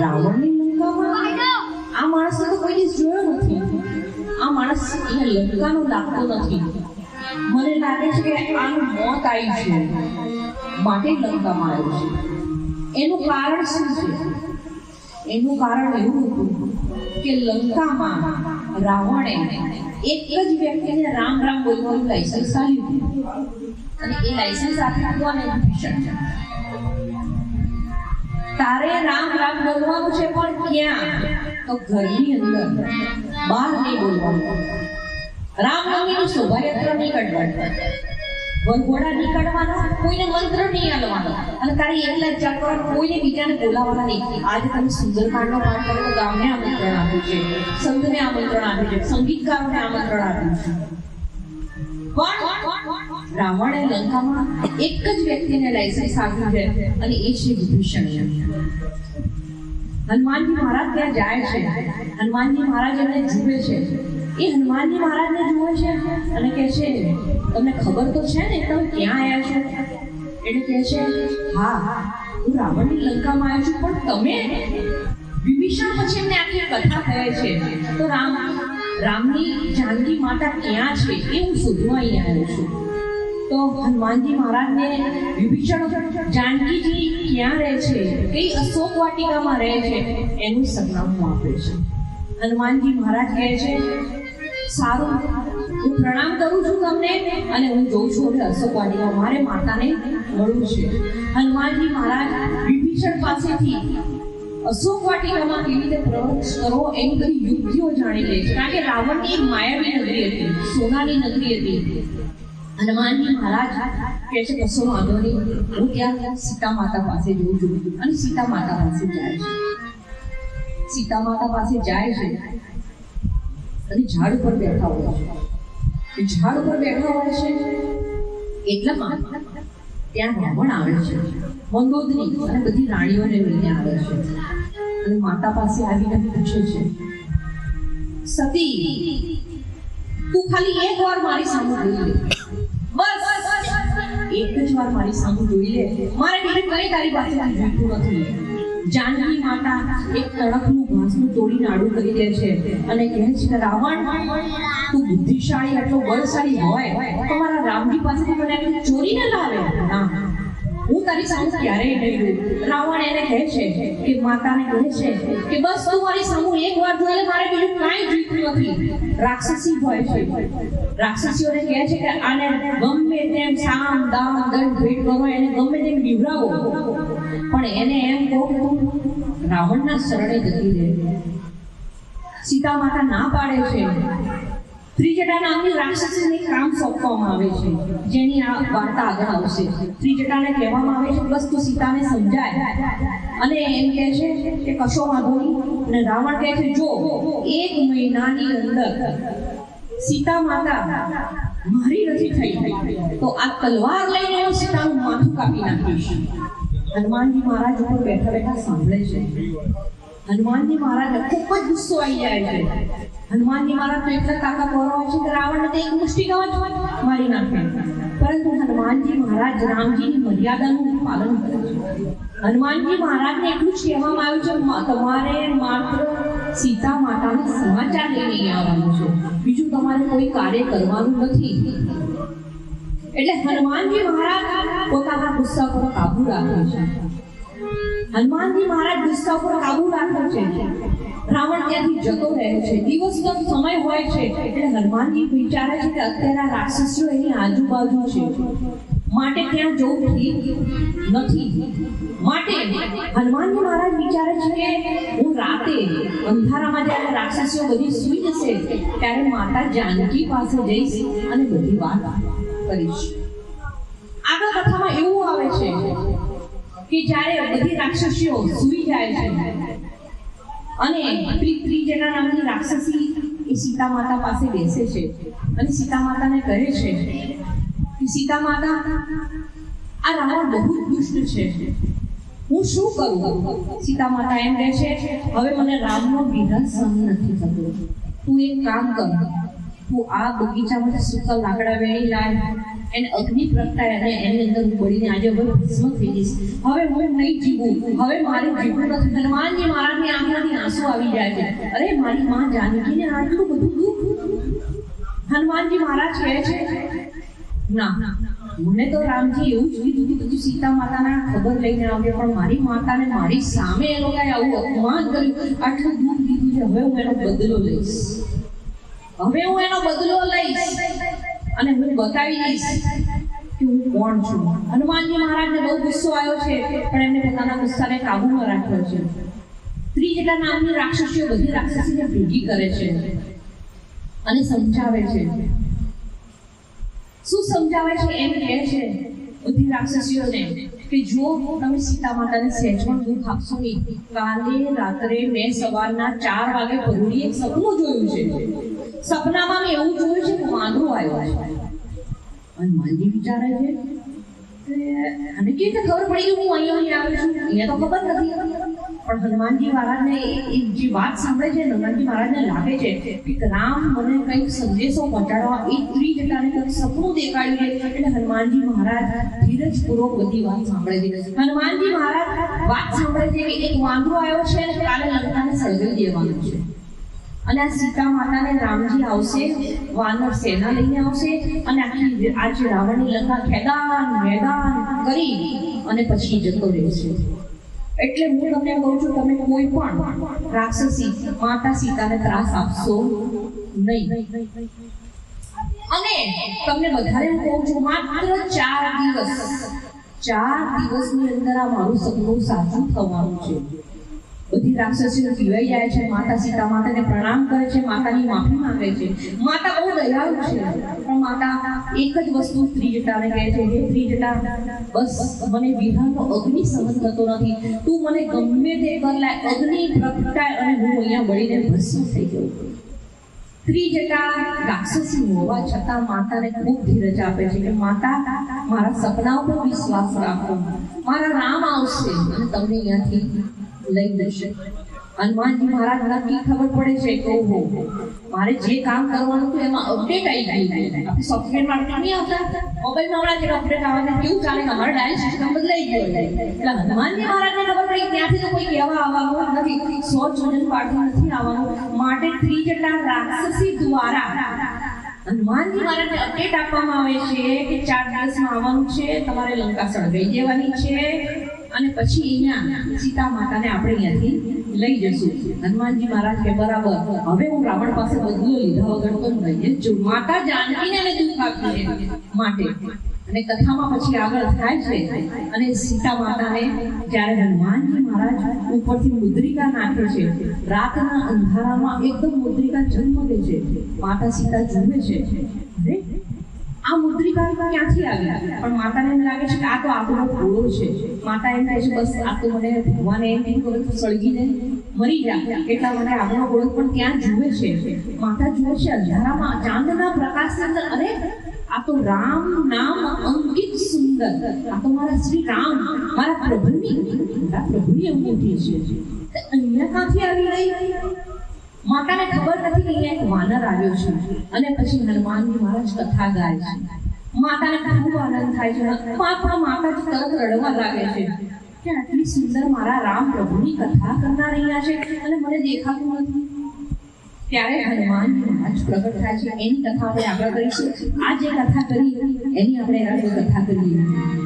રાવણની લંકામાં આ માણસને તો કોઈ જોયો નથી. આ માણસ અહીંયા લંકાનો લાગતો નથી. મને લાગે છે કે આનું મોત આવ્યું છે. માટે લંકામાં આવ્યું છે. એનું કારણ શું છે? એનું કારણ એવું હતું કે લંકામાં રાવણે એક જ વ્યક્તિને રામ રામ બોલવાનું લાયસન્સ આપ્યું અને એ લાયસન્સ આપ્યું અને વિભીષણ તારે રામ રામ બોલવાનું છે પણ ક્યાં? તો ઘરની અંદર. બહાર નહીં બોલવાનું. રામનવમીનું શોભાયાત્રા નહીં વરઘોડા નહીં કોઈને મંત્ર નહીં આલવાનો અને તારે એકલા જ ચાલવાનું કોઈને બીજાને બોલાવવાના નહીં. આજે તમે સુંદરકાંડનો પાઠ કરો તો ગામને આમંત્રણ આપ્યું છે, સંતને આમંત્રણ આપ્યું છે, સંગીતકારોને આમંત્રણ આપ્યું છે. પણ રાવણે લંકામાં એક જ વ્યક્તિને લાયસન્સ આપ્યું છે અને એ છે વિભીષણ હનુમાનજી મહારાજ ત્યાં જાય છે. હનુમાનજી મહારાજ એમને જુએ છે. એ હનુમાનજી મહારાજને જુએ છે અને કહે છે, તમને ખબર તો છે ને તમે ક્યાં આવ્યા છો? એટલે કહે છે, હા, હું રાવણની લંકામાં આવ્યો છું, પણ તમે વિભીષણ પછી એમને આખી કથા કહે છે. તો રામ, રામની જાનકી માતા ક્યાં છે એ હું શોધવા અહીંયા આવ્યો છું. તો હનુમાનજી મહારાજને વિભીષણ જાનકીજી ક્યાં રહે છે? કઈ અશોક વાટિકામાં રહે છે? એનું સરનામું આપે છે. હનુમાનજી મહારાજ કહે છે, સારું, હું પ્રણામ કરું છું તમને અને હું જોઉં છું એટલે અશોક વાટિકા મારે માતાને મળવું છે. હનુમાનજી મહારાજ વિભીષણ પાસેથી અશોક વાટિકામાં કેવી રીતે પ્રવેશ કરવો એની બધી યુક્તિઓ જાણી લે છે. કારણ કે રાવણની એક માયાવી નગરી હતી, સોનાની નગરી હતી. હનુમાનજી મહારાજ કહે છે કશો વાંધો નહીં હું ત્યાં સીતા માતા પાસે જઉં છું અને સીતા માતા પાસે જાય છે. સીતા માતા પાસે જાય છે અને ઝાડ ઉપર બેઠા હોય છે. ઝાડ ઉપર બેઠા હોય છે એટલામાં ત્યાં રાવણ આવે છે મંદોદરી અને બધી રાણીઓને લઈને આવે છે. અને માતા પાસે આવીને પૂછે છે, સતી, તું ખાલી એક વાર મારી સામે જોઈ લે. એક જ વાર મારી સામે જોઈ લે. મારે બીજું કઈ તારી પાસે જોઈતું નથી. જાનકી માતા એક તડકનું ઘાસનું તોડીને નાડું કરી દે છે અને કહે છે, રાવણ, તું બુદ્ધિશાળી આટલો બળશાળી હોય. તો મારા રામજી પાસેથી મને ચોરી ન લાવે. ના હું તારી સામે ક્યારેય નહીં રાવણ એને કહે છે કે માતાને કહે છે કે બસ તું મારી સામે એક વાર જોઈ મારે બીજું કાંઈ જોઈતું નથી. રાક્ષસી હોય છે. રાક્ષસીઓને કહે છે કે આને ગમે તેમ સામ, દામ, દંડ, ભેટ કરો, એને ગમે તેમ નિવડાવો પણ એને એમ કહો કે તું રાવણના શરણે જતી રહે. સીતા માતા ના પાડે છે. ત્રિજટા નામની રાક્ષસીને કામ સોંપવામાં આવે છે, જેની આ વાર્તા આગળ આવશે. ત્રિજટાને કહેવામાં આવે છે બસ તો સીતાને સમજાય. અને એમ કહે છે કે, કશો વાંધો નહીં. અને રાવણ કહે છે, જો, એક મહિનાની અંદર સીતા માતા મારી નથી થઈ. તો આ તલવાર લઈને હું સીતાનું માથું કાપી નાખીશ. હનુમાનજી મહારાજ ઉપર બેઠા બેઠા સાંભળે છે. હનુમાનજી મહારાજ ખૂબ જ ગુસ્સો આવી જાય છે. હનુમાનજી મહારાજ તો એટલા તાકાત હોય છે કે રાવણને તો એક મુષ્ટિ જ મારી નાખે પરંતુ હનુમાનજી મહારાજ રામજીની મર્યાદાનું પાલન કરે છે. હનુમાનજી મહારાજને એટલું જ કહેવામાં આવ્યું છે તમારે માત્ર સીતા માતાનો સમાચાર લઈને આવવાનું છે. બીજું તમારે કોઈ કાર્ય કરવાનું નથી. એટલે હનુમાનજી મહારાજ પોતાના ગુસ્સા પર કાબુ રાખે છે. હનુમાનજી મહારાજ ગુસ્સા પર કાબુ રાખે છે. રાવણ ત્યાંથી જતો રહે છે. દિવસનો સમય હોય છે. એટલે હનુમાનજી વિચારે છે કે અત્યારે આ રાક્ષસો એની આજુબાજુ છે. માટે ત્યાં જવું ઠીક નથી. માટે હનુમાનજી મહારાજ વિચારે છે કે હું રાતે અંધારામાં જ્યારે રાક્ષસીઓ બધી સૂઈ જશે, ત્યારે માતા જાનકી પાસે જઈશ અને બધી વાત કરીશ. આગળ કથામાં એવું આવે છે કે જ્યારે બધી રાક્ષસીઓ સૂઈ જાય છે અને ત્રિ- ત્રિજટા નામની રાક્ષસી એ સીતા માતા પાસે બેસે છે. અને સીતા માતાને કહે છે કે સીતા માતા આ રાવણ બહુ દુષ્ટ છે. હું શું કરું? સીતા માતા એમ કહે છે, હવે મને રામનો વિરહ સહન નથી થતો. તું એક કામ કર. તું આ બગીચામાં સૂકા લાકડા વેણી લાય. એને અગ્નિ પ્રગટાય અને એની અંદર હું આજે હવે ભસ્મ થઈ જઈશ હવે હું નહીં જીવું. હવે મારે જીવવું નથી. હનુમાનજી મહારાજની આંખમાંથી આંસુ આવી જાય છે. અરે, મારી માં જાનકીને આટલું બધું દુઃખ? હનુમાનજી મહારાજ કહે છે, ના, મને તો રામજી એવું જ કીધું બધું સીતા માતાના ખબર લઈને આવ્યો, પણ મારી માતાને મારી સામે એ લોકોએ આવું અપમાન કર્યું, આટલું દુઃખ દીધું છે. હવે હું એનો બદલો લઈશ. હવે હું એનો બદલો લઈશ. અને હું બતાવી દઈશ કોણ છું. હનુમાનજી મહારાજને બહુ ગુસ્સો આવ્યો છે, પણ એમને પોતાના ગુસ્સાને કાબુમાં રાખ્યો છે. ત્રિજટા નામની રાક્ષસીઓ બધી રાક્ષસીને ભેગી કરે છે અને સમજાવે છે. શું સમજાવે છે એમ કહે છે બધી રાક્ષસીઓને કે જો તમે સીતા માતાને સહેજમાં દુઃખ આપશો નહીં કાલે રાત્રે મેં સવારના ચાર વાગે ભરૂડી એક સપનું જોયું છે. સપનામાં મેં એવું જોયું છે વાંદરો આવ્યો અને માનજી વિચારે છે કે કેવી રીતે ખબર પડી કે હું અહીંયા અહીં આવ્યો છું? અહીંયા તો ખબર નથી. પણ હનુમાનજી મહારાજને એ- જે વાત સાંભળે છે, હનુમાનજી મહારાજને લાગે છે કે રામ મને કંઈક સંદેશો પહોંચાડવા એ ત્રિજટાને કંઈક સપનું દેખાડ્યું છે. એટલે હનુમાનજી મહારાજ ધીરજપૂર્વક બધી વાત સાંભળે છે. હનુમાનજી મહારાજ વાત સાંભળે છે કે એક વાંદરો આવ્યો છે અને કાલે લંકાને સળગાવી દેવાનું છે. અને આ સીતા માતાને રામજી આવશે, વાનર સેના લઈને આવશે અને આખી આજે રાવણની લંકા ખેદાન, મેદાન કરી અને પછી જતો રહેશે. એટલે હું તમને કહું છું, તમે કોઈ પણ રાક્ષસી, માતા સીતાને ત્રાસ આપશો નહીં. અને તમને વધારે હું કહું છું, માત્ર ચાર દિવસ, ચાર દિવસની અંદર આ મારું સપનું સાચું થવાનું છે. બધી રાક્ષસીઓ પીવાઈ જાય છે, માતા સીતા માતાને પ્રણામ કરે છે, માતાની માફી માંગે છે. માતા બહુ દયાળુ છે, પણ માતા એક જ વસ્તુ ત્રિજટાને કહે છે, હે ત્રિજટા બસ મને વિહારનો અગ્નિ સહન થતો નથી. તું મને ગમે તે કર લાય અગ્નિ પ્રગટાય અને હું અહીંયા બળીને ભસ્મ થઈ ગયો. સ્ત્રી જટા રાક્ષસી હોવા છતાં માતાને ખૂબ ધીરજ આપે છે કે માતા, મારા સપના ઉપર વિશ્વાસ રાખો. મારા રામ આવશે અને તમને અહીંયાથી લઈ જશે. હનુમાનજી મહારાજ નક્કી ખબર પડે છે કે ઓહો, મારે જે કામ કરવાનું હતું એમાં અપડેટ આવી ગઈ આપણે સોફ્ટવેરમાં અપડેટ નહીં આવતા? મોબાઈલમાં હમણાં જે અપડેટ આવે કેવું ચાલે? અમારો ડાયલ સિસ્ટમ બદલાઈ ગયો એટલે હનુમાનજી મહારાજને ખબર પડી ત્યાંથી તો કોઈ કહેવા આવવાનું નથી. સો જોજન પાડતું નથી આવવાનું. માટે ત્રિજટા રાક્ષસી દ્વારા હનુમાનજી મહારાજને અપડેટ આપવામાં આવે છે કે ચાર દિવસમાં આવવાનું છે. તમારે લંકા સળગાઈ દેવાની છે. અને પછી અહીંયા સીતા માતાને આપણે અહીંયાથી લઈ જશું હનુમાનજી મહારાજ કે, બરાબર, હવે હું રાવણ પાસે બદલો લીધા વગર તો લઈએ જ માતા જાનકીને મેં દુઃખ આપ્યું માટે. અને કથામાં પછી આગળ થાય છે, અને સીતા માતાને જ્યારે હનુમાનજી મહારાજ ઉપરથી મુદ્રિકા નાખે છે, રાતના અંધારામાં એકદમ મુદ્રિકા જન્મ લે છે. માતા સીતા જુએ છે. આ મુદ્રિકા ક્યાંથી આવી? પણ માતાને એમ લાગે છે કે આ તો આપણો ઘોડો છે. માતા એમ કહે છે, બસ, આ તો મને ભગવાને એમ કીધું કે સળગીને મરી જાય એટલા માટે આપણો ઘોડો પણ ત્યાં જુએ છે. માતા જુએ છે, અંધારામાં, ચાંદના પ્રકાશની અંદર અરે આ તો રામ નામ અંકિત સુંદર. આ તો મારા શ્રી રામ, મારા પ્રભુની મારા પ્રભુની અંગૂઠી છે. અહીંયા ક્યાંથી આવી રહી. માતાને ખબર નથી કે અહીંયા એક વાનર આવ્યો છે. અને પછી હનુમાનજી મહારાજ કથા ગાય છે. માતાને ખૂબ આનંદ થાય છે. માતા માતાજી તરત રડવા લાગે છે. કે આટલી સુંદર મારા રામ પ્રભુની કથા કરનાર અહીંયા છે અને મને દેખાતું નથી. ત્યારે હનુમાન મહારાજ પ્રગટ થાય છે. એની કથા આપણે આગળ કરીશું. આ જે કથા કરી, એની આપણે આગળ કથા કરીએ.